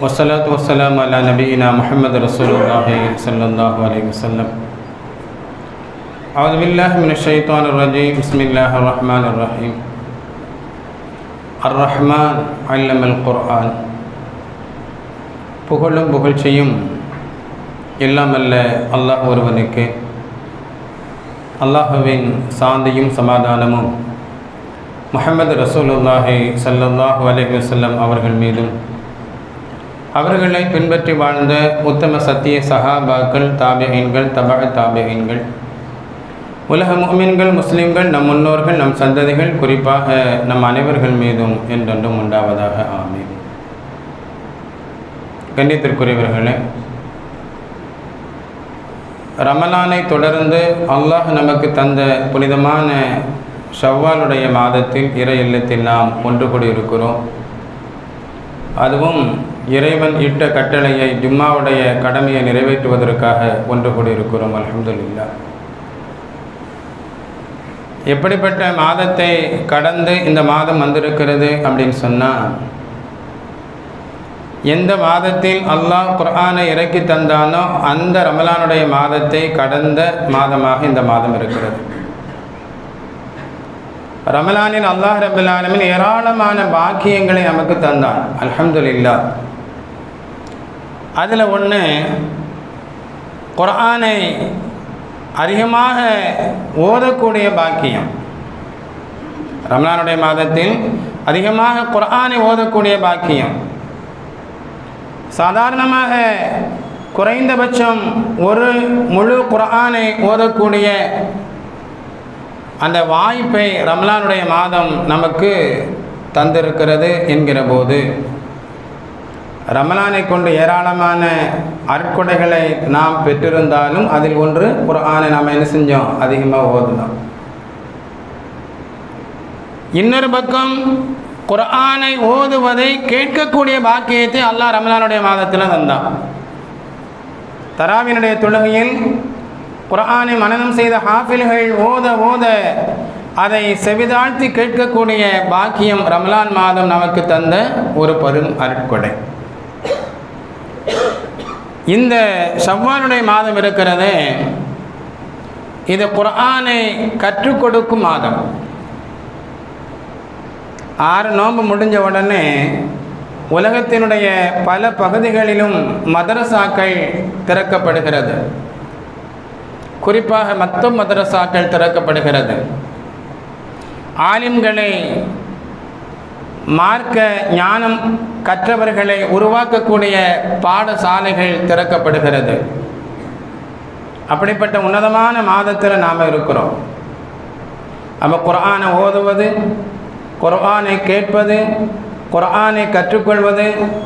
والصلاة والسلام على نبينا محمد رسول الله صلى الله عليه وسلم أعوذ بالله من الشيطان الرجيم بسم الله الرحمن الرحيم الرحمن علم القرآن புகழும் புகழ்ச்சியும் எல்லாம் அல்ல அல்லாஹ் ஒருவனுக்கு அல்லாஹுவின் சாந்தியும் சமாதானமும் முஹம்மது ரசூலுல்லாஹி ஸல்லல்லாஹு அலைஹி வஸல்லம் அவர்கள் மீதும் அவர்களை பின்பற்றி வாழ்ந்த உத்தம சத்திய சஹாபாக்கள் தாபியீன்கள் தபா தாபியீன்கள். உலக முமின்கள் முஸ்லிம்கள் நம் முன்னோர்கள் நம் சந்ததிகள் குறிப்பாக நம் அனைவர்கள் மீதும் என்றென்றும் உண்டாவதாக ஆமே கண்ணியத்திற்குரியவர்களே ரமலானை தொடர்ந்து அல்லாஹ் நமக்கு தந்த புனிதமான ஷவ்வாலுடைய மாதத்தில் இற இல்லத்தில் நாம் ஒன்று கூடியிருக்கிறோம். அதுவும் இறைவன் இட்ட கட்டளையை ஜும்மாவுடைய கடமையை நிறைவேற்றுவதற்காக ஒன்று கூடியிருக்கிறோம். அலமதுல்லா எப்படிப்பட்ட மாதத்தை கடந்து இந்த மாதம் வந்திருக்கிறது அப்படின்னு சொன்னால் எந்த மாதத்தில் அல்லாஹ் குர்ஆனை இறக்கி தந்தானோ அந்த ரமலானுடைய மாதத்தை கடந்த மாதமாக இந்த மாதம் இருக்கிறது. ரமலானில் அல்லாஹ் ரபுல் ஏராளமான பாக்கியங்களை நமக்கு தந்தான். அலமதுல்லா அதில் ஒன்று குரானை அதிகமாக ஓதக்கூடிய பாக்கியம். ரம்லானுடைய மாதத்தில் அதிகமாக குரானை ஓதக்கூடிய பாக்கியம். சாதாரணமாக குறைந்தபட்சம் ஒரு முழு குரானை ஓதக்கூடிய அந்த வாய்ப்பை ரம்லானுடைய மாதம் நமக்கு தந்திருக்கிறது என்கிற போது ரமலானை கொண்டு ஏராளமான அற்கொடைகளை நாம் பெற்றிருந்தாலும் அதில் ஒன்று குரானை நாம் என்ன செஞ்சோம்? அதிகமாக ஓதுனோம். இன்னொரு பக்கம் குரானை ஓதுவதை கேட்கக்கூடிய பாக்கியத்தை அல்லாஹ் ரமலானுடைய மாதத்தில் தந்தான். தராவினுடைய தொழுகையில் குரானை மனனம் செய்த ஹாஃபில்கள் ஓத ஓத அதை செவிதாழ்த்தி கேட்கக்கூடிய பாக்கியம் ரமலான் மாதம் நமக்கு தந்த ஒரு பெரும் அருட்கொடை. இந்த சவ்வானுடைய மாதம் இருக்கிறது. இது குரானை கற்றுக் கொடுக்கும் மாதம். ஆறு நோன்பு முடிஞ்ச உடனே உலகத்தினுடைய பல பகுதிகளிலும் மதரசாக்கள் திறக்கப்படுகிறது. குறிப்பாக மத்தும் மதரசாக்கள் திறக்கப்படுகிறது. ஆலிம்களை மார்க்க ஞானம் கற்றவர்களை உருவாக்கக்கூடிய பாடசாலைகள் திறக்கப்படுகிறது. அப்படிப்பட்ட உன்னதமான மாதத்தில் நாம் இருக்கிறோம். நம்ம குரானை ஓதுவது குர்ஆனை கேட்பது குர்ஆனை கற்றுக்கொள்வது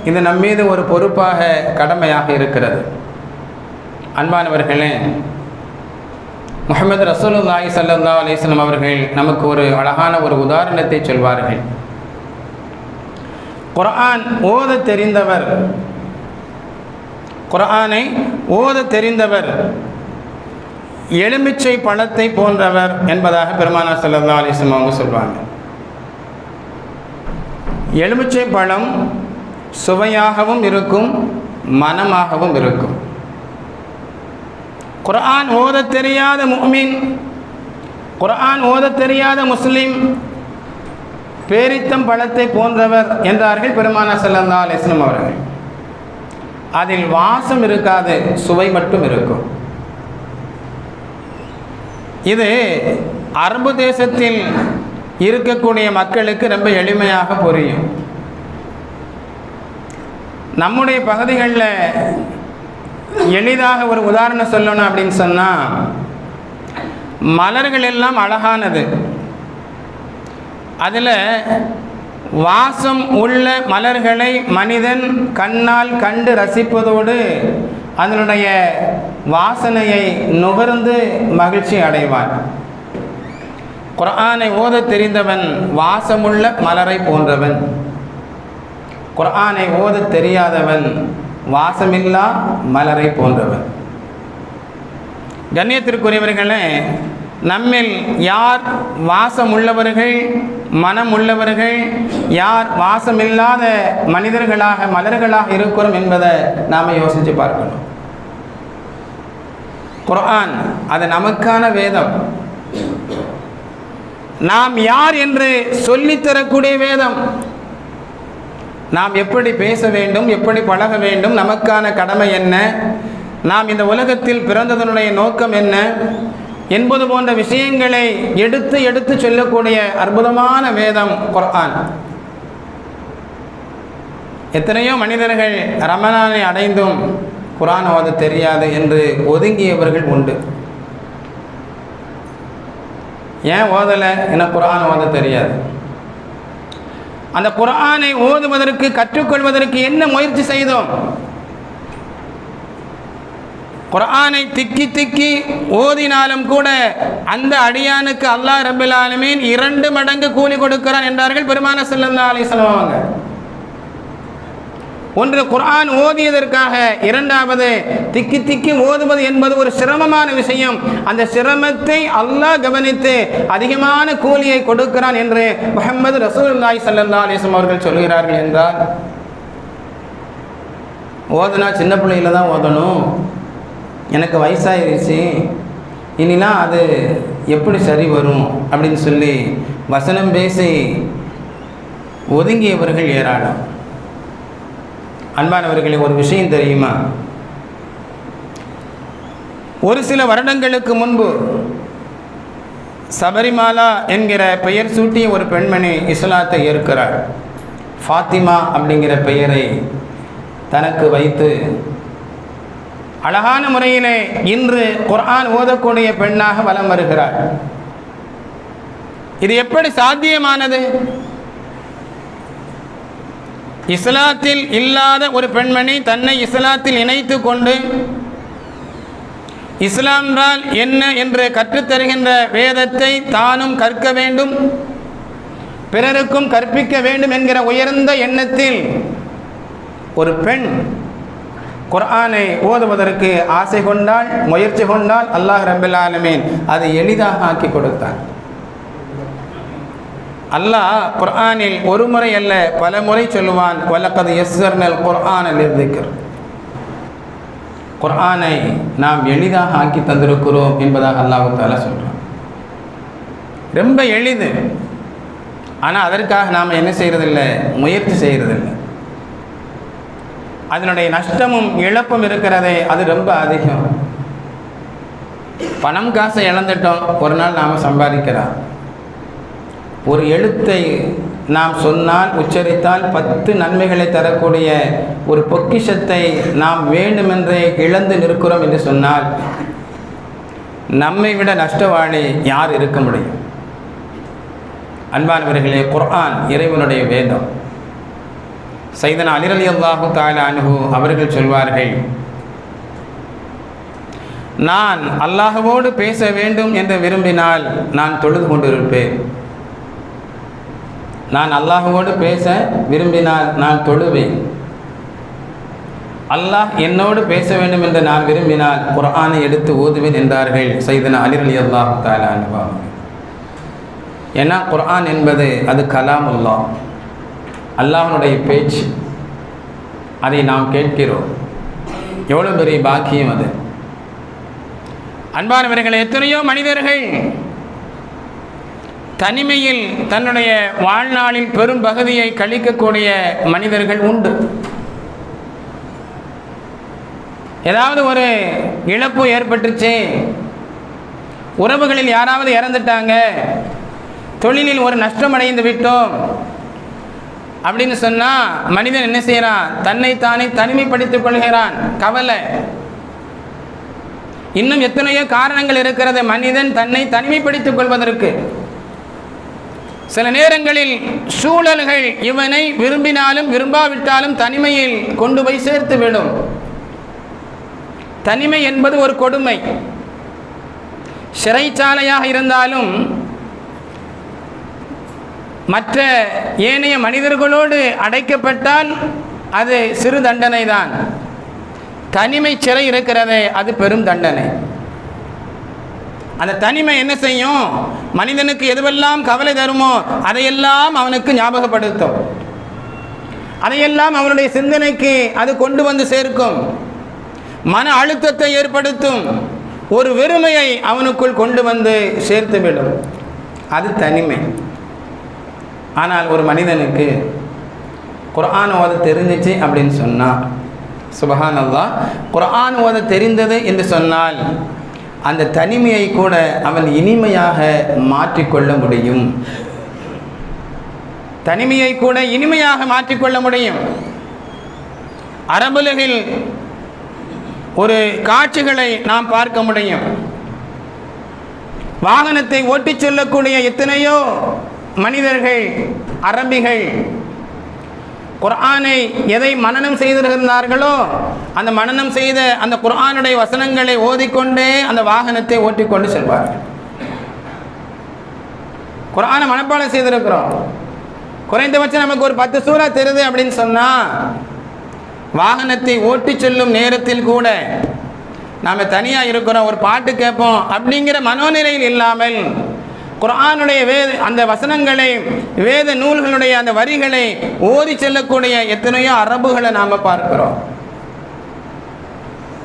இது நம் மீது ஒரு பொறுப்பாக கடமையாக இருக்கிறது. அன்பானவர்களே முகமது ரசூலுல்லாஹி சல்லா அலிஸ்லாம் அவர்கள் நமக்கு ஒரு அழகான ஒரு உதாரணத்தை சொல்வார்கள். குர்ஆன் ஓத தெரிந்தவர். குரானை ஓத தெரிந்தவர். எலுமிச்சை பழத்தை போன்றவர் என்பதாக பெருமானா சல்லா அலிஸ்லாம் அவங்க சொல்வாங்க. எலுமிச்சை பழம் சுவையாகவும் இருக்கும் மனமாகவும் இருக்கும். குர்ஆன் ஓத தெரியாத முஹ்மின் குர்ஆன் ஓத தெரியாத முஸ்லீம் பேரித்தம் பழத்தை போன்றவர் என்றார்கள் பெருமானா செல்லந்தா அலிஸ்லம் அவர்கள். அதில் வாசம் இருக்காது சுவை மட்டும் இருக்கும். இது அரபு தேசத்தில் இருக்கக்கூடிய மக்களுக்கு ரொம்ப எளிமையாக புரியும். நம்முடைய பகுதிகளில் எளிதாக ஒரு உதாரணம் சொல்லணும் அப்படின்னு சொன்னால் மலர்கள் எல்லாம் அழகானது. அதில் வாசம் உள்ள மலர்களை மனிதன் கண்ணால் கண்டு ரசிப்பதோடு அதனுடைய வாசனையை நுகர்ந்து மகிழ்ச்சி அடைவான். குர்ஆனை ஓத தெரிந்தவன் வாசமுள்ள மலரை போன்றவன். குர்ஆனை ஓத தெரியாதவன் வாசமில்லா மலரை போன்றவன். கண்ணியத்திற்குரியவர்களே நம்மில் யார் வாசம் உள்ளவர்கள் மனம் உள்ளவர்கள் யார் வாசமில்லாத மனிதர்களாக மலர்களாக இருக்கிறோம் என்பதை நாம் யோசித்து பார்க்கணும். குரான் அது நமக்கான வேதம். நாம் யார் என்று சொல்லித்தரக்கூடிய வேதம். நாம் எப்படி பேச வேண்டும் எப்படி பழக வேண்டும் நமக்கான கடமை என்ன? நாம் இந்த உலகத்தில் பிறந்ததனுடைய நோக்கம் என்ன? என்பது போன்ற விஷயங்களை எடுத்து எடுத்து சொல்லக்கூடிய அற்புதமான வேதம் குர்ஆன். எத்தனையோ மனிதர்கள் ரமணானை அடைந்தும் குரான் ஓத தெரியாது என்று ஒதுங்கியவர்கள் உண்டு. ஏன் ஓதலை? என குரான் ஓத தெரியாது. அந்த குரானை ஓதுவதற்கு கற்றுக்கொள்வதற்கு என்ன முயற்சி செய்தோம்? குரானை திக்கி திக்கி ஓதினாலும் கூட அந்த அடியானுக்கு அல்லாஹ் ரபில் ஆலமீன் இரண்டு மடங்கு கூலி கொடுக்கிறான் என்றார்கள் பெருமான செல்லந்தா அலிஸ்லாம் சொல்லுவாங்க ஒன்று குரான் ஓதியதற்காக இரண்டாவது திக்கி திக்கி ஓதுவது என்பது ஒரு சிரமமான விஷயம். அந்த சிரமத்தை அல்லாஹ் கவனித்து அதிகமான கூலியை கொடுக்கிறான் என்று முகமது ரசூல்லாய் ஸல்லல்லாஹு அலைஹி அவர்கள் சொல்கிறார்கள் என்றால் ஓதுனா சின்ன பிள்ளையில தான் ஓதணும். எனக்கு வயசாயிருச்சு இனிலாம் அது எப்படி சரி வரும்? அப்படின்னு சொல்லி வசனம் பேசி ஒதுங்கியவர்கள் ஏராளம். அன்பானவர்களே ஒரு விஷயம் தெரியுமா? ஒரு சில வருடங்களுக்கு முன்பு சபரிமாலா என்கிற பெயர் சூட்டிய ஒரு பெண்மணி இஸ்லாத்தை ஏற்கிறார் ஃபாத்திமா அப்படிங்கிற பெயரை தனக்கு வைத்து அழகான முறையிலே இன்று குர்ஆன் ஓதக்கூடிய பெண்ணாக வலம் வருகிறார். இது எப்படி சாத்தியமானது? இஸ்லாத்தில் இல்லாத ஒரு பெண்மணி தன்னை இஸ்லாத்தில் இணைத்து கொண்டு இஸ்லாம் என்றால் என்ன என்று கற்றுத்தருகின்ற வேதத்தை தானும் கற்க வேண்டும் பிறருக்கும் கற்பிக்க வேண்டும் என்கிற உயர்ந்த எண்ணத்தில் ஒரு பெண் குர்ஆனை ஓதுவதற்கு ஆசை கொண்டால் முயற்சி கொண்டால் அல்லாஹ் ரபில் அதை எளிதாக ஆக்கி கொடுத்தான். அல்லாஹ் குர்ஆனில் ஒரு முறை அல்ல பல முறை சொல்லுவான் வழக்கது எஸ்ஸர்னல் குர்ஆன் இருக்கிற குர்ஆனை நாம் எளிதாக ஆக்கி தந்திருக்கிறோம் என்பதாக அல்லாஹு தாலா சொல்கிறான் ரொம்ப எளிது. ஆனால் அதற்காக நாம் என்ன செய்கிறதில்லை முயற்சி செய்கிறதில்லை அதனுடைய நஷ்டமும் இழப்பும் இருக்கிறதே அது ரொம்ப அதிகம். பணம் காசை இழந்துட்டோம் ஒரு நாள் நாம் சம்பாதிக்கிறோம் ஒரு எழுத்தை நாம் சொன்னால் உச்சரித்தால் பத்து நன்மைகளை தரக்கூடிய ஒரு பொக்கிஷத்தை நாம் வேண்டுமென்றே இழந்து நிற்கிறோம் என்று சொன்னால் நம்மை விட நஷ்டவாளி யார் இருக்க முடியும்? அன்பானவர்களே குர்ஆன் இறைவனுடைய வேதம். சைதன் அலிரலி அல்லாஹு தால அனுகு அவர்கள் சொல்வார்கள் நான் அல்லாஹுவோடு பேச வேண்டும் என்று விரும்பினால் நான் தொழுது கொண்டிருப்பேன். நான் அல்லாஹுவோடு பேச விரும்பினால் நான் தொழுவேன். அல்லாஹ் என்னோடு பேச வேண்டும் என்று நான் விரும்பினால் குரானை எடுத்து ஓதுவேன் என்றார்கள் சைதன அலிரலி அல்லாஹு தாலா அனுபவம் ஏன்னா குரான் என்பது அது கலாம் அல்லாஹ் அல்லாஹனுடைய பேச்சு அதை நாம் கேட்கிறோம். எவ்வளோ பெரிய பாக்கியம் அது. அன்பானவர்கள் எத்தனையோ மனிதர்கள் தனிமையில் தன்னுடைய வாழ்நாளில் பெரும் பகுதியை கழிக்கக்கூடிய மனிதர்கள் உண்டு. ஏதாவது ஒரு இழப்பு ஏற்பட்டுச்சு உறவுகளில் யாராவது இறந்துட்டாங்க தொழிலில் ஒரு நஷ்டம் அடைந்து விட்டோம் அப்படின்னு சொன்னால் மனிதன் என்ன செய்கிறான் தன்னைத்தானே தனிமைப்படுத்திக் கொள்கிறான். கவலை. இன்னும் எத்தனையோ காரணங்கள் இருக்கிறது. மனிதன் தன்னை தனிமைப்படுத்திக் கொள்வதற்கு. சில நேரங்களில் சூழல்கள் இவனை விரும்பினாலும் விரும்பாவிட்டாலும் தனிமையில் கொண்டு போய் சேர்த்து விடும். தனிமை என்பது ஒரு கொடுமை. சிறைச்சாலையாக இருந்தாலும் மற்ற ஏனைய மனிதர்களோடு அடைக்கப்பட்டால் அது சிறு தண்டனை தான் தனிமை சிறை இருக்கிறதே அது பெரும் தண்டனை. அந்த தனிமை என்ன செய்யும்? மனிதனுக்கு எதுவெல்லாம் கவலை தருமோ அதையெல்லாம் அவனுக்கு ஞாபகப்படுத்தும். அதையெல்லாம் அவனுடைய சிந்தனைக்கு அது கொண்டு வந்து சேர்க்கும். மன அழுத்தத்தை ஏற்படுத்தும். ஒரு வெறுமையை அவனுக்குள் கொண்டு வந்து சேர்த்துவிடும். அது தனிமை. ஆனால் ஒரு மனிதனுக்கு குரான் ஓத தெரிஞ்சிச்சு அப்படின்னு சொன்னால் சுபஹான் அல்லா குரான் ஓத தெரிந்தது என்று சொன்னால் அந்த தனிமையை கூட அவன் இனிமையாக மாற்றிக்கொள்ள முடியும். தனிமையை கூட இனிமையாக மாற்றிக்கொள்ள முடியும். அரபுலகில் ஒரு காட்சிகளை நாம் பார்க்க முடியும். வாகனத்தை ஓட்டிச் செல்லக்கூடிய எத்தனையோ மனிதர்கள் அரபிகள் குர்ஆனை எதை மனனம் செய்திருந்தார்களோ அந்த மனனம் செய்த அந்த குர்ஆனுடைய வசனங்களை ஓதிக்கொண்டே அந்த வாகனத்தை ஓட்டிக்கொண்டு செல்வார்கள். குர்ஆனை மனப்பாடம் செய்திருக்கிறோம். குறைந்தபட்சம் நமக்கு ஒரு பத்து சூறா தெரியுது அப்படின்னு சொன்னால் வாகனத்தை ஓட்டி செல்லும் நேரத்தில் கூட நாம் தனியாக இருக்கிறோம் ஒரு பாட்டு கேட்போம் அப்படிங்கிற மனோநிலையில் இல்லாமல் குரானுடைய வேத அந்த வசனங்களை வேத நூல்களுடைய அந்த வரிகளை ஓதி செல்லக்கூடிய எத்தனையோ அரபுகளை நாம் பார்க்கிறோம்.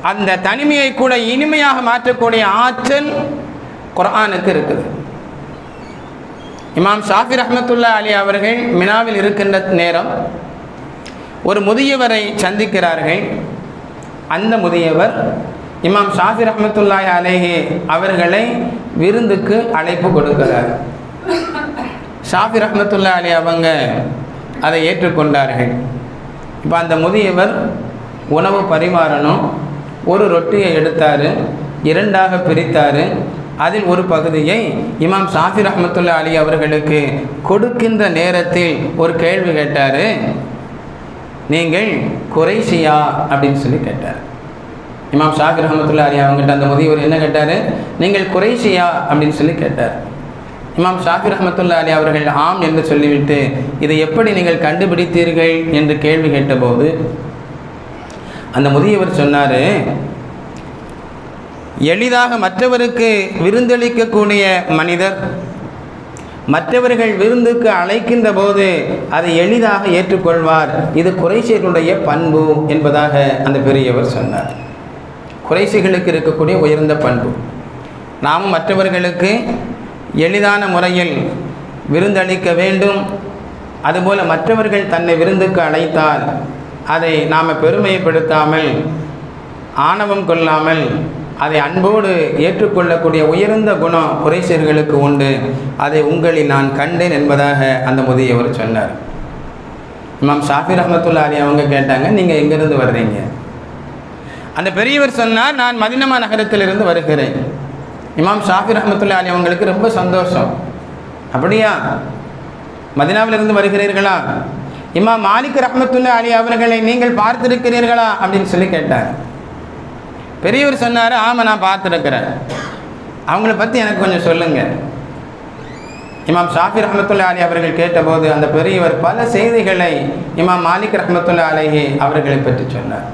அந்த தனிமையை கூட இனிமையாக மாற்றக்கூடிய ஆற்றல் குரானுக்கு இருக்குது. இமாம் ஷாஃபி ரஹமத்துல்லா அலி அவர்கள் மினாவில் இருக்கின்ற நேரம் ஒரு முதியவரை சந்திக்கிறார்கள். அந்த முதியவர் இமாம் ஷாஃபி ரஹமத்துல்லாய் அலேஹி அவர்களை விருந்துக்கு அழைப்பு கொடுக்கிறார். ஷாஃபி ரஹமத்துல்லா அலி அவங்க அதை ஏற்றுக்கொண்டார்கள். இப்போ அந்த முதியவர் உணவு பரிமாறணும். ஒரு ரொட்டியை எடுத்தார் இரண்டாக பிரித்தார். அதில் ஒரு பகுதியை இமாம் ஷாஃபி ரஹமத்துல்லா அலி அவர்களுக்கு கொடுக்கின்ற நேரத்தில் ஒரு கேள்வி கேட்டார். நீங்கள் குறைசியா அப்படின்னு சொல்லி கேட்டார். இமாம் ஷாக் ரஹமத்துல்லா அலி அவங்ககிட்ட அந்த முதியவர் என்ன கேட்டார்? நீங்கள் குறைசியா அப்படின்னு சொல்லி கேட்டார். இமாம் ஷாஃபி ரஹமத்துல்லா அலி அவர்கள் ஆம் என்று சொல்லிவிட்டு இதை எப்படி நீங்கள் கண்டுபிடித்தீர்கள்? என்று கேள்வி கேட்டபோது அந்த முதியவர் சொன்னார் எளிதாக மற்றவருக்கு விருந்தளிக்கக்கூடிய மனிதர் மற்றவர்கள் விருந்துக்கு அழைக்கின்ற போது அதை எளிதாக ஏற்றுக்கொள்வார். இது குறைசியர்களுடைய பண்பு என்பதாக அந்த பெரியவர் சொன்னார். குறைசிகளுக்கு இருக்கக்கூடிய உயர்ந்த பண்பு. நாமும் மற்றவர்களுக்கு எளிதான முறையில் விருந்தளிக்க வேண்டும். அதுபோல் மற்றவர்கள் தன்னை விருந்துக்கு அழைத்தால் அதை நாம் பெருமைப்படுத்தாமல் ஆணவம் கொள்ளாமல் அதை அன்போடு ஏற்றுக்கொள்ளக்கூடிய உயர்ந்த குணம் குறைசியர்களுக்கு உண்டு. அதை உங்களில் நான் கண்டேன் என்பதாக அந்த முதியவர் சொன்னார். இமாம் ஷாஃபி ரஹமத்துல்லா அலி அவங்க கேட்டாங்க நீங்கள் எங்கேருந்து வர்றீங்க? அந்த பெரியவர் சொன்னார் நான் மதினமா நகரத்திலிருந்து வருகிறேன். இமாம் ஷாஃபி ரஹமத்துல்லா அலி அவங்களுக்கு ரொம்ப சந்தோஷம். அப்படியா? மதினாவிலிருந்து வருகிறீர்களா? இமாம் மாலிக் ரஹமத்துல்லா அலி அவர்களை நீங்கள் பார்த்திருக்கிறீர்களா? அப்படின்னு சொல்லி கேட்டார். பெரியவர் சொன்னார் ஆமாம் நான் பார்த்துருக்கிறேன். அவங்கள பற்றி எனக்கு கொஞ்சம் சொல்லுங்கள் இமாம் ஷாஃபி ரஹமத்துல்லா அலி அவர்கள் கேட்டபோது அந்த பெரியவர் பல செய்திகளை இமாம் மாலிக் ரஹமத்துல்லா அலிஹி அவர்களை பற்றி சொன்னார்.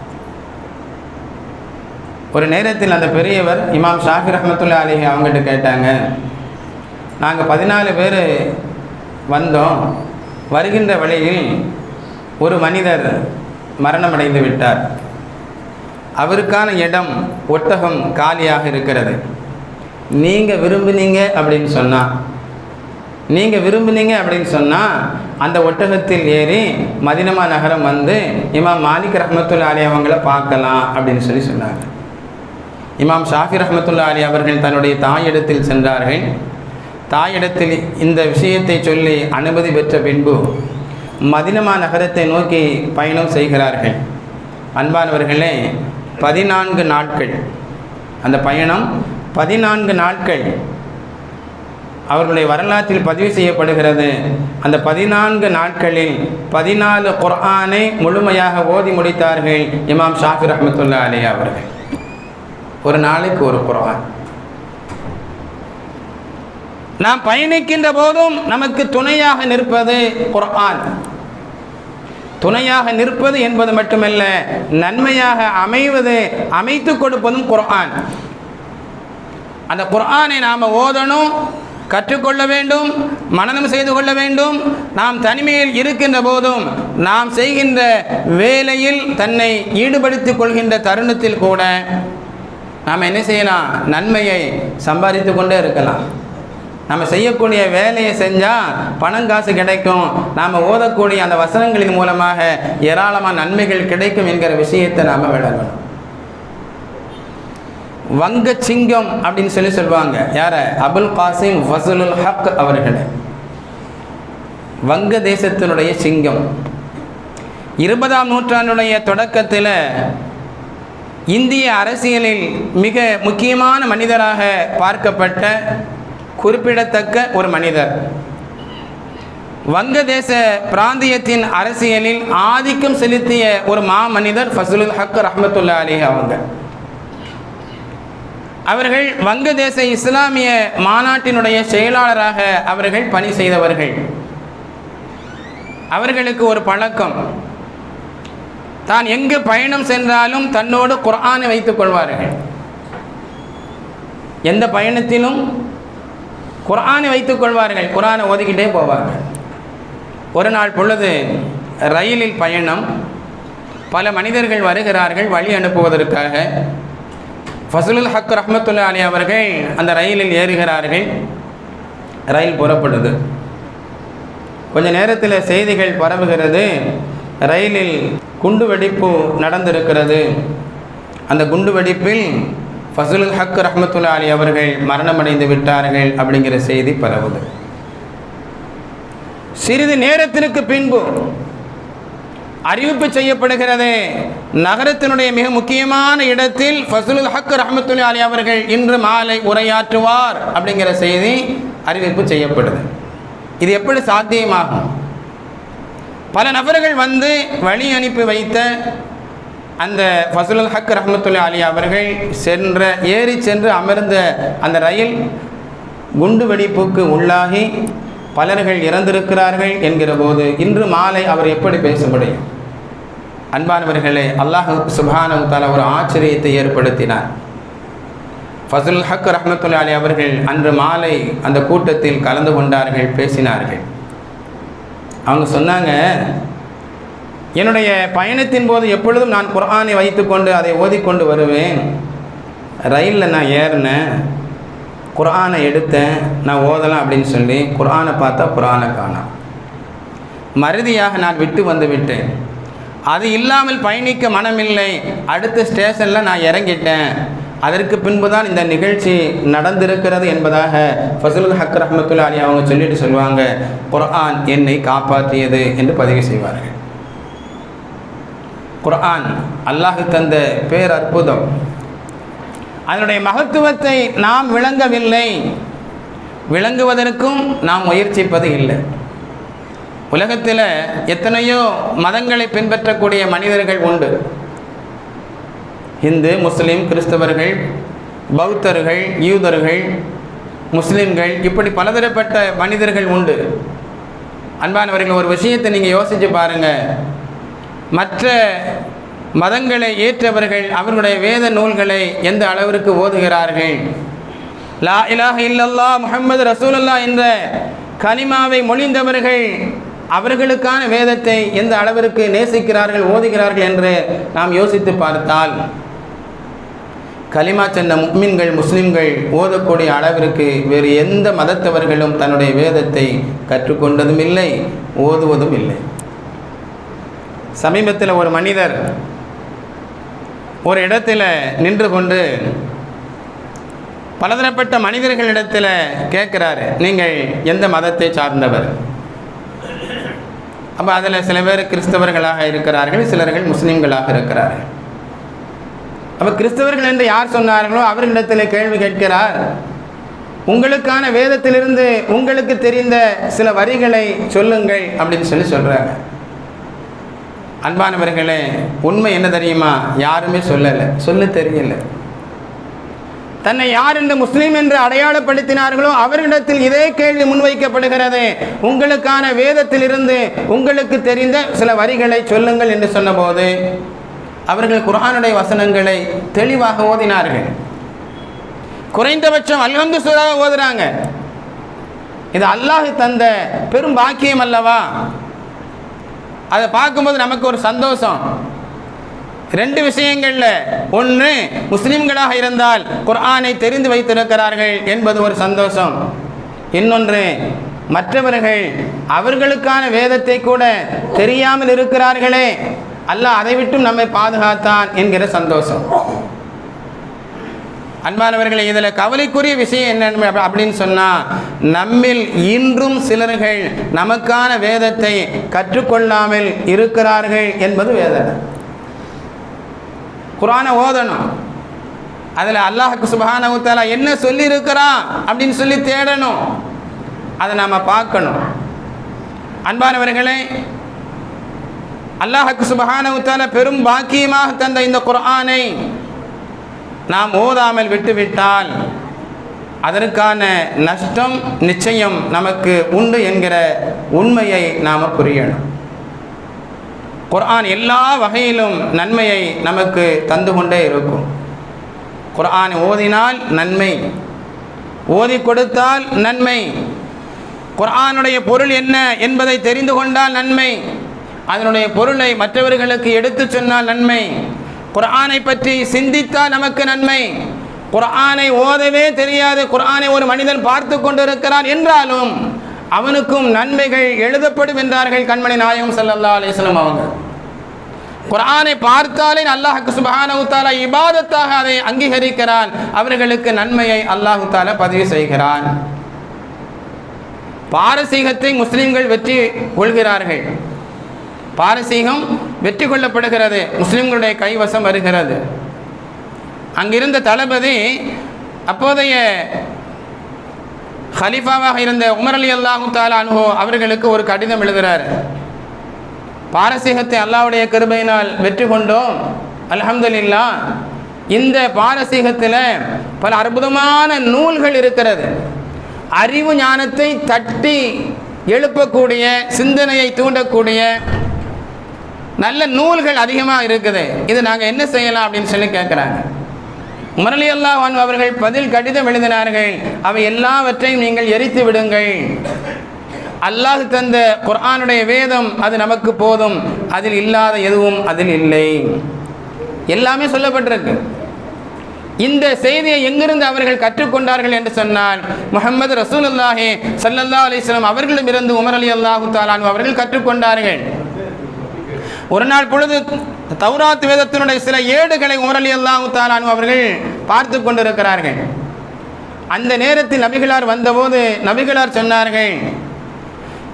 ஒரு நேரத்தில் அந்த பெரியவர் இமாம் ஷாஃபி ரஹமத்துல்லா அலிஹி அவங்ககிட்ட கேட்டாங்க நாங்கள் பதினாலு பேர் வந்தோம். வருகின்ற வழியில் ஒரு மனிதர் மரணமடைந்து விட்டார். அவருக்கான இடம் ஒட்டகம் காலியாக இருக்கிறது. நீங்கள் விரும்புனீங்க அப்படின்னு சொன்னால் நீங்கள் விரும்புனீங்க அப்படின்னு சொன்னால் அந்த ஒட்டகத்தில் ஏறி மதினமா நகரம் வந்து இமாம் மாலிக் ரஹமத்துல்லா அலி அவங்கள பார்க்கலாம் அப்படின்னு சொல்லி சொன்னாங்க. இமாம் ஷாஃபி ரஹமத்துல்லா அலி அவர்கள் தன்னுடைய தாயிடத்தில் சென்றார்கள். தாயிடத்தில் இந்த விஷயத்தை சொல்லி அனுமதி பெற்ற பின்பு மதினமா நகரத்தை நோக்கி பயணம் செய்கிறார்கள். அன்பானவர்களே பதினான்கு நாட்கள். அந்த பயணம் பதினான்கு நாட்கள். அவர்களுடைய வரலாற்றில் பதிவு செய்யப்படுகிறது. அந்த பதினான்கு நாட்களில் பதினாலு குர்ஆனை முழுமையாக ஓதி முடித்தார்கள் இமாம் ஷாஃபி ரஹமத்துல்லா அலி அவர்கள். ஒரு நாளைக்கு ஒரு குரான். நாம் பயணிக்கின்ற போதும் நமக்கு துணையாக நிற்பது குரான். துணையாக நிற்பது என்பது மட்டுமல்ல நன்மையாக அமைவது அமைத்து கொடுப்பதும் குரான். அந்த குரானை நாம் ஓதணும் கற்றுக்கொள்ள வேண்டும் மனனம் செய்து கொள்ள வேண்டும். நாம் தனிமையில் இருக்கின்ற போதும் நாம் செய்கின்ற வேலையில் தன்னை ஈடுபடுத்திக் கொள்கின்ற தருணத்தில் கூட நாம் என்ன செய்யலாம்? நன்மையை சம்பாதித்து கொண்டே இருக்கலாம். நம்ம செய்யக்கூடிய வேலையை செஞ்சால் பணம் காசு கிடைக்கும். நாம் ஓதக்கூடிய அந்த வசனங்களின் மூலமாக ஏராளமான நன்மைகள் கிடைக்கும் என்கிற விஷயத்தை நாம் விளங்கணும். வங்க சிங்கம் அப்படின்னு சொல்லி சொல்லுவாங்க. யார? அபுல் காசிம் வசூலுல் ஹக் அவர்கள். வங்க தேசத்தினுடைய சிங்கம். இருபதாம் நூற்றாண்டுடைய தொடக்கத்தில் இந்திய அரசியலில் மிக முக்கியமான மனிதராக பார்க்கப்பட்ட குறிப்பிடத்தக்க ஒரு மனிதர். வங்கதேச பிராந்தியத்தின் அரசியலில் ஆதிக்கம் செலுத்திய ஒரு மா மனிதர் ஃபசலுல் ஹக் ரஹமத்துல்லா அலி அவங்க. அவர்கள் வங்கதேச இஸ்லாமிய மாநாட்டினுடைய செயலாளராக அவர்கள் பணி செய்தவர்கள். அவர்களுக்கு ஒரு பழக்கம். தான் எங்கு பயணம் சென்றாலும் தன்னோடு குரானை வைத்துக் கொள்வார்கள். எந்த பயணத்திலும் குரானை வைத்துக் கொள்வார்கள். குரானை ஓதிக்கிட்டே போவார்கள். ஒரு நாள் பொழுது ரயிலில் பயணம். பல மனிதர்கள் வருகிறார்கள் வழி அனுப்புவதற்காக. ஃபசலுல் ஹக் ரஹமத்துல்லா அலி அவர்கள் அந்த ரயிலில் ஏறுகிறார்கள். ரயில் புறப்படுது. கொஞ்ச நேரத்தில் செய்திகள் பரவுகிறது. ரயிலில் குண்டு வெடிப்பு நடந்திருக்கிறது. அந்த குண்டு வெடிப்பில் ஃபசலுல் ஹக் ரஹமத்துல்லா அலி அவர்கள் மரணமடைந்து விட்டார்கள் அப்படிங்கிற செய்தி பரவுது. சிறிது நேரத்திற்கு பின்பு அறிவிப்பு செய்யப்படுகிறது நகரத்தினுடைய மிக முக்கியமான இடத்தில் ஃபசலுல் ஹக் ரஹமத்துல்லி அலி அவர்கள் இன்று மாலை உரையாற்றுவார் அப்படிங்கிற செய்தி அறிவிப்பு செய்யப்படுது. இது எப்படி சாத்தியமாகும்? பல நபர்கள் வந்து வழி அனுப்பி வைத்த அந்த ஃபசலுல் ஹக் ரஹமத்துல்லா அலி அவர்கள் சென்ற ஏறி சென்று அமர்ந்த அந்த ரயில் குண்டு வெடிப்புக்கு உள்ளாகி பலர்கள் இறந்திருக்கிறார்கள் என்கிற போது இன்று மாலை அவர் எப்படி பேச முடியும்? அன்பானவர்களே அல்லாஹ் சுபானவத்தால் ஒரு ஆச்சரியத்தை ஏற்படுத்தினார். ஃபசுல் ஹக் ரஹமத்துல்லா அலி அவர்கள் அன்று மாலை அந்த கூட்டத்தில் கலந்து கொண்டார்கள் பேசினார்கள். அவங்க சொன்னாங்க என்னுடைய பயணத்தின் போது எப்பொழுதும் நான் குரானை வைத்துக்கொண்டு அதை ஓதிக்கொண்டு வருவேன். ரயிலில் நான் ஏறினேன். குரானை எடுத்தேன். நான் ஓதலாம் அப்படின்னு சொல்லி குரானை பார்த்தா குரானை காணாம் மறுதியாக நான் விட்டு வந்து விட்டேன். அது இல்லாமல் பயணிக்க மனமில்லை. அடுத்த ஸ்டேஷனில் நான் இறங்கிட்டேன். அதற்கு பின்பு தான் இந்த நிகழ்ச்சி நடந்திருக்கிறது என்பதாக ஃபசலுல் ஹக் ரஹமத்துல்லா அலி அவங்க சொல்லிட்டு சொல்லுவாங்க. குர்ஆன் என்னை காப்பாற்றியது என்று பதிவு செய்வார்கள். குர்ஆன் அல்லாஹ் தந்த பேர் அற்புதம் அதனுடைய மகத்துவத்தை நாம் விளங்கவில்லை. விளங்குவதற்கும் நாம் முயற்சிப்பது இல்லை. உலகத்தில் எத்தனையோ மதங்களை பின்பற்றக்கூடிய மனிதர்கள் உண்டு. இந்து முஸ்லீம் கிறிஸ்தவர்கள் பௌத்தர்கள் யூதர்கள் முஸ்லீம்கள் இப்படி பலதரப்பட்ட மனிதர்கள் உண்டு. அன்பானவர்கள் ஒரு விஷயத்தை நீங்கள் யோசித்து பாருங்கள் மற்ற மதங்களை ஏற்றவர்கள் அவர்களுடைய வேத நூல்களை எந்த அளவிற்கு ஓதுகிறார்கள்? லா இலாஹ இல்லல்லா முஹம்மது ரசூலல்லா என்ற கனிமாவை மொழிந்தவர்கள் அவர்களுக்கான வேதத்தை எந்த அளவிற்கு நேசிக்கிறார்கள் ஓதுகிறார்கள் என்று நாம் யோசித்து பார்த்தால் கலிமா சென்ற முக்மின்கள் முஸ்லிம்கள் ஓதக்கூடிய அளவிற்கு வேறு எந்த மதத்தவர்களும் தன்னுடைய வேதத்தை கற்றுக்கொண்டதும் இல்லை ஓதுவதும் இல்லை சமீபத்தில் ஒரு மனிதர் ஒரு இடத்துல நின்று கொண்டு பலதரப்பட்ட மனிதர்களிடத்தில் கேட்குறாரு நீங்கள் எந்த மதத்தை சார்ந்தவர்? அப்போ அதில் சில பேர் கிறிஸ்தவர்களாக இருக்கிறார்கள் சிலர்கள் முஸ்லீம்களாக இருக்கிறார்கள். அப்போ கிறிஸ்தவர்கள் என்று யார் சொன்னார்களோ அவர்களிடத்தில் கேள்வி கேட்கிறார். உங்களுக்கான வேதத்திலிருந்து உங்களுக்கு தெரிந்த சில வரிகளை சொல்லுங்கள் அப்படின்னு சொல்லி சொல்கிறாங்க அன்பானவர்களே உண்மை என்ன தெரியுமா? யாருமே சொல்லலை. சொல்ல தெரியல. தன்னை யார் என்று முஸ்லீம் என்று அடையாளப்படுத்தினார்களோ அவரிடத்தில் இதே கேள்வி முன்வைக்கப்படுகிறது. உங்களுக்கான வேதத்திலிருந்து உங்களுக்கு தெரிந்த சில வரிகளை சொல்லுங்கள் என்று சொன்னபோது அவர்கள் குர்ஆனுடைய வசனங்களை தெளிவாக ஓதினார்கள். குறைந்தபட்சம் அல்ஹந்து சூறாக ஓதுறாங்க. இது அல்லாஹ் தந்த பெரும் பாக்கியம் அல்லவா? அதை பார்க்கும்போது நமக்கு ஒரு சந்தோஷம். ரெண்டு விஷயங்களில் ஒன்று முஸ்லிம்களாக இருந்தால் குர்ஆனை தெரிந்து வைத்திருக்கிறார்கள் என்பது ஒரு சந்தோஷம். இன்னொன்று மற்றவர்கள் அவர்களுக்கான வேதத்தை கூட தெரியாமல் இருக்கிறார்களே. அல்லாஹ் அதை விட்டும் நம்மை பாதுகாத்தான் என்கிற சந்தோஷம். அன்பானவர்களை இதில் கவலைக்குரிய விஷயம் என்ன அப்படின்னு சொன்னால் நம்மில் இன்றும் சிலர்கள் நமக்கான வேதத்தை கற்றுக்கொள்ளாமல் இருக்கிறார்கள் என்பது வேதனை. குரான ஓதணும். அதில் அல்லாஹுக்கு சுபஹானவுத்தாலா என்ன சொல்லியிருக்கிறான் அப்படின்னு சொல்லி தேடணும். அதை நாம் பார்க்கணும். அன்பானவர்களே அல்லாஹக்கு சுபஹானவுத்தாலா பெரும் பாக்கியமாக தந்த இந்த குர்ஆனை நாம் ஓதாமல் விட்டுவிட்டால் அதற்கான நஷ்டம் நிச்சயம் நமக்கு உண்டு என்கிற உண்மையை நாம் புரியணும். குர்ஆன் எல்லா வகையிலும் நன்மையை நமக்கு தந்து கொண்டே இருக்கும். குர்ஆன் ஓதினால் நன்மை ஓதி கொடுத்தால் நன்மை குர்ஆனுடைய பொருள் என்ன என்பதை தெரிந்து கொண்டால் நன்மை அதனுடைய பொருளை மற்றவர்களுக்கு எடுத்துச் சொன்னால் நன்மை. குரானை பற்றி சிந்தித்தால் நமக்கு நன்மை. குர்ஆனை ஓதவே தெரியாது. குரானை ஒரு மனிதன் பார்த்து கொண்டிருக்கிறான் என்றாலும் அவனுக்கும் நன்மைகள் எழுதப்படும் என்றார்கள் கண்மணி நாயகம் சல்லா அலைஹி அவங்க. குரானை பார்த்தாலே அல்லாஹுக்கு சுப்ஹானஹு இபாதத்தாக அதை அங்கீகரிக்கிறான். அவர்களுக்கு நன்மையை அல்லாஹு தாலா பதிவு செய்கிறான். பாரசீகத்தை முஸ்லிம்கள் வெற்றி கொள்கிறார்கள். பாரசீகம் வெற்றி கொள்ளப்படுகிறது. முஸ்லிம்களுடைய கைவசம் வருகிறது. அங்கிருந்த தளபதி அப்போதைய ஹலீஃபாவாக இருந்த உமர் அலி அல்லாஹு தாலா அவர்களுக்கு ஒரு கடிதம் எழுதுகிறார் பாரசீகத்தை அல்லாவுடைய கிருபையினால் வெற்றி கொண்டோம். அல்ஹம்துலில்லா. இந்த பாரசீகத்தில் பல அற்புதமான நூல்கள் இருக்கிறது. அறிவு ஞானத்தை தட்டி எழுப்பக்கூடிய சிந்தனையை தூண்டக்கூடிய நல்ல நூல்கள் அதிகமாக இருக்குது. இது நாங்கள் என்ன செய்யலாம் அப்படின்னு சொல்லி கேட்குறாங்க முரளி அல்லாஹ் அவர்கள் பதில் கடிதம் எழுதினார்கள். அவை எல்லாவற்றையும் நீங்கள் எரித்து விடுங்கள். அல்லாஹ் தந்த குர்ஆனுடைய வேதம் அது நமக்கு போதும். அதில் இல்லாத எதுவும் அதில் இல்லை. எல்லாமே சொல்லப்பட்டிருக்கு. இந்த செய்தியை எங்கிருந்து அவர்கள் கற்றுக்கொண்டார்கள் என்று சொன்னால் முகமது ரசூல் அல்லாஹே அலைஹி வஸல்லம் அவர்களிடமிருந்து உமர் அலி அல்லாஹு தாலான் அவர்கள் கற்றுக்கொண்டார்கள். ஒரு நாள் பொழுது தௌராத் வேதத்தினுடைய சில ஏடுகளை உமரலி அல்லாஹு தாலானு அவர்கள் பார்த்து கொண்டிருக்கிறார்கள். அந்த நேரத்தில் நபிகளார் வந்தபோது நபிகளார் சொன்னார்கள்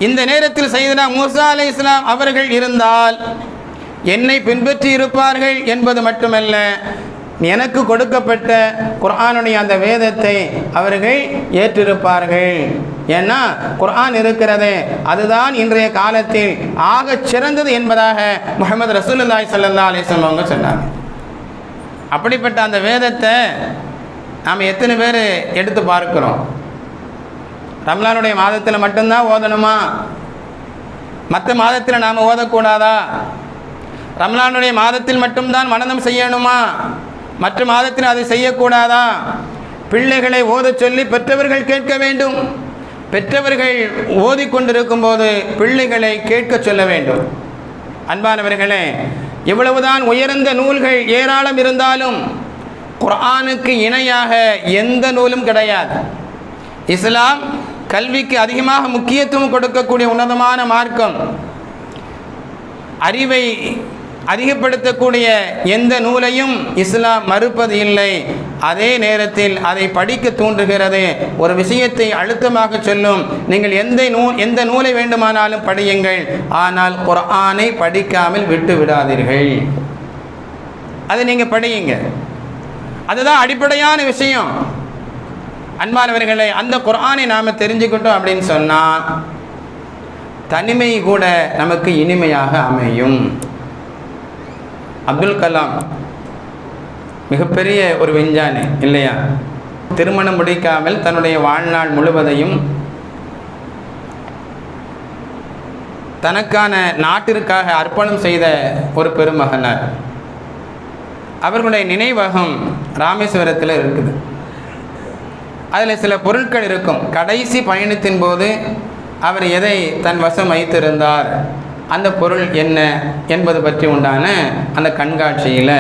இந்த நேரத்தில் செய்தனா மூசா அலை இஸ்லாம் அவர்கள் இருந்தால் என்னை பின்பற்றி இருப்பார்கள் என்பது மட்டுமல்ல எனக்கு கொடுக்கப்பட்ட குர்ஆனுடைய அந்த வேதத்தை அவர்கள் ஏற்றிருப்பார்கள். ஏன்னா குர்ஆன் இருக்கிறது அதுதான் இன்றைய காலத்தில் ஆகச் சிறந்தது என்பதாக முகமது ரசூலுல்லாய் சல்லா அலிஸ்லம் அவங்க சொன்னாங்க. அப்படிப்பட்ட அந்த வேதத்தை நாம் எத்தனை பேர் எடுத்து பார்க்கிறோம்? ரம்லானுடைய மாதத்தில் மட்டும்தான் ஓதணுமா? மற்ற மாதத்தில் நாம் ஓதக்கூடாதா? ரம்லானுடைய மாதத்தில் மட்டும்தான் மனனம் செய்யணுமா? மற்ற மாதத்தில் அதை செய்யக்கூடாதா? பிள்ளைகளை ஓதச் சொல்லி பெற்றவர்கள் கேட்க வேண்டும். பெற்றவர்கள் ஓதிக்கொண்டிருக்கும் போது பிள்ளைகளை கேட்க சொல்ல வேண்டும். அன்பானவர்களே எவ்வளவுதான் உயர்ந்த நூல்கள் ஏராளம் இருந்தாலும் குர்ஆனுக்கு இணையாக எந்த நூலும் கிடையாது. இஸ்லாம் கல்விக்கு அதிகமாக முக்கியத்துவம் கொடுக்கக்கூடிய உன்னதமான மார்க்கம். அறிவை அதிகப்படுத்தக்கூடிய எந்த நூலையும் இஸ்லாம் மறுப்பது இல்லை. அதே நேரத்தில் அதை படிக்க தூண்டுகிறது. ஒரு விஷயத்தை அழுத்தமாக சொல்லும். நீங்கள் எந்த நூல் எந்த நூலை வேண்டுமானாலும் படியுங்கள். ஆனால் குர்ஆனை படிக்காமல் விட்டு விடாதீர்கள். அதை நீங்கள் படியுங்க. அதுதான் அடிப்படையான விஷயம். அன்பானவர்களை அந்த குரானை நாம் தெரிஞ்சுக்கிட்டோம் அப்படின்னு சொன்னால் தனிமை கூட நமக்கு இனிமையாக அமையும். அப்துல் கலாம் மிகப்பெரிய ஒரு விஞ்ஞானி இல்லையா? திருமணம் முடிக்காமல் தன்னுடைய வாழ்நாள் முழுவதையும் தனக்கான நாட்டிற்காக அர்ப்பணம் செய்த ஒரு பெருமகனார். அவர்களுடைய நினைவகம் ராமேஸ்வரத்தில் இருக்குது. அதில் சில பொருட்கள் இருக்கும். கடைசி பயணத்தின் போது அவர் எதை தன் வசம் வைத்திருந்தார்? அந்த பொருள் என்ன என்பது பற்றி உண்டான அந்த கண்காட்சியில்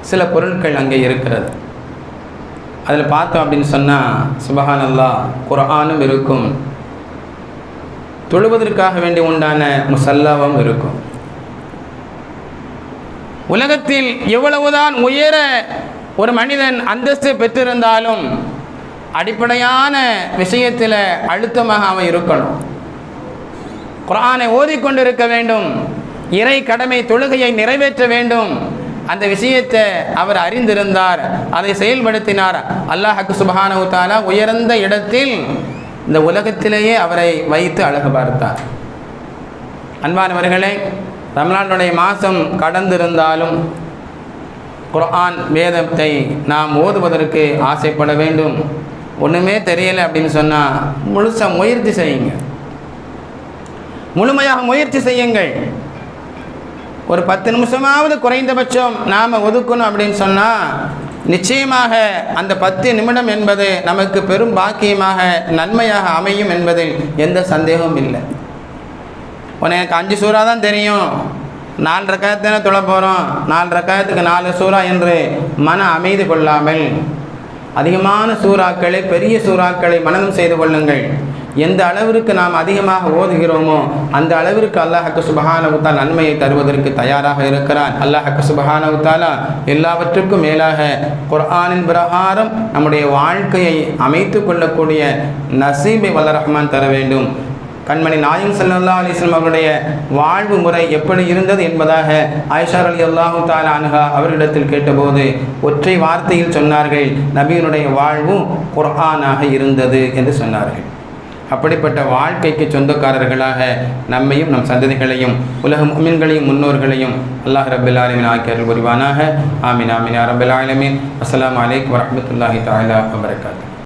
சில பொருட்கள் அங்கே இருக்கிறது. அதில் பார்த்தோம் அப்படின்னு சொன்னால் சுபஹானல்லா குரானும் இருக்கும். தொழுவதற்காக வேண்டி உண்டான முசல்லாவும் இருக்கும். உலகத்தில் எவ்வளவுதான் உயர ஒரு மனிதன் அந்தஸ்து பெற்றிருந்தாலும் அடிப்படையான விஷயத்தில் அழுத்தமாக அவன் இருக்கணும். குரானை ஓதிக்கொண்டிருக்க வேண்டும். இறை கடமை தொழுகையை நிறைவேற்ற வேண்டும். அந்த விஷயத்தை அவர் அறிந்திருந்தார். அதை செயல்படுத்தினார். அல்லாஹக்கு சுபஹானஹு உயர்ந்த இடத்தில் இந்த உலகத்திலேயே அவரை வைத்து அழகு பார்த்தார். அன்பானவர்களே ரம்லானுடைய மாதம் கடந்திருந்தாலும் குர்ஆன் வேதத்தை நாம் ஓதுவதற்கு ஆசைப்பட வேண்டும். ஒன்றுமே தெரியலை அப்படின்னு சொன்னால் முழுசாக முயற்சி செய்யுங்க. முழுமையாக முயற்சி செய்யுங்கள். ஒரு பத்து நிமிஷமாவது குறைந்தபட்சம் நாம் ஒதுக்கணும் அப்படின்னு சொன்னால் நிச்சயமாக அந்த பத்து நிமிடம் என்பது நமக்கு பெரும் பாக்கியமாக நன்மையாக அமையும் என்பதில் எந்த சந்தேகமும் இல்லை. உன எனக்கு அஞ்சு சூறா தான் தெரியும். நாலு ரக்காயத்தான தொழ போகிறோம் நாலு ரக்காயத்துக்கு நாலு சூறா என்று மன அமைதி கொள்ளாமல் அதிகமான சூறாக்களை பெரிய சூறாக்களை மனதும் செய்து கொள்ளுங்கள். எந்த அளவிற்கு நாம் அதிகமாக ஓதுகிறோமோ அந்த அளவிற்கு அல்லாஹக்கு சுபஹானவுத்தால் நன்மையை தருவதற்கு தயாராக இருக்கிறான். அல்லாஹக்கு சுபஹானவுத்தாலா எல்லாவற்றுக்கும் மேலாக குர்ஆனின் பிரகாரம் நம்முடைய வாழ்க்கையை அமைத்து கொள்ளக்கூடிய நசீபை வல்ல ரஹ்மான் தர வேண்டும். கண்மணி நாயம் சல்லா அலிஸ்லாம் அவருடைய வாழ்வு முறை எப்படி இருந்தது என்பதாக ஆயிஷார் அலி அல்லாஹு அனுகா அவர்களிடத்தில் கேட்டபோது ஒற்றை வார்த்தையில் சொன்னார்கள் நபியினுடைய வாழ்வும் குர்ஆனாக இருந்தது என்று சொன்னார்கள். அப்படிப்பட்ட வாழ்க்கைக்கு சொந்தக்காரர்களாக நம்மையும் நம் சந்ததிகளையும் உலக முமின்களையும் முன்னோர்களையும் அல்லாஹ் ரபில் ஆலமின் ஆக்கியர்கள் புரிவானாக ஆமீன் ஆமின் ரபில் ஆலமின். அஸ்லாம் வலைக்கம் வரமத்துல்லாஹி தாலா வபரகாத்துஹு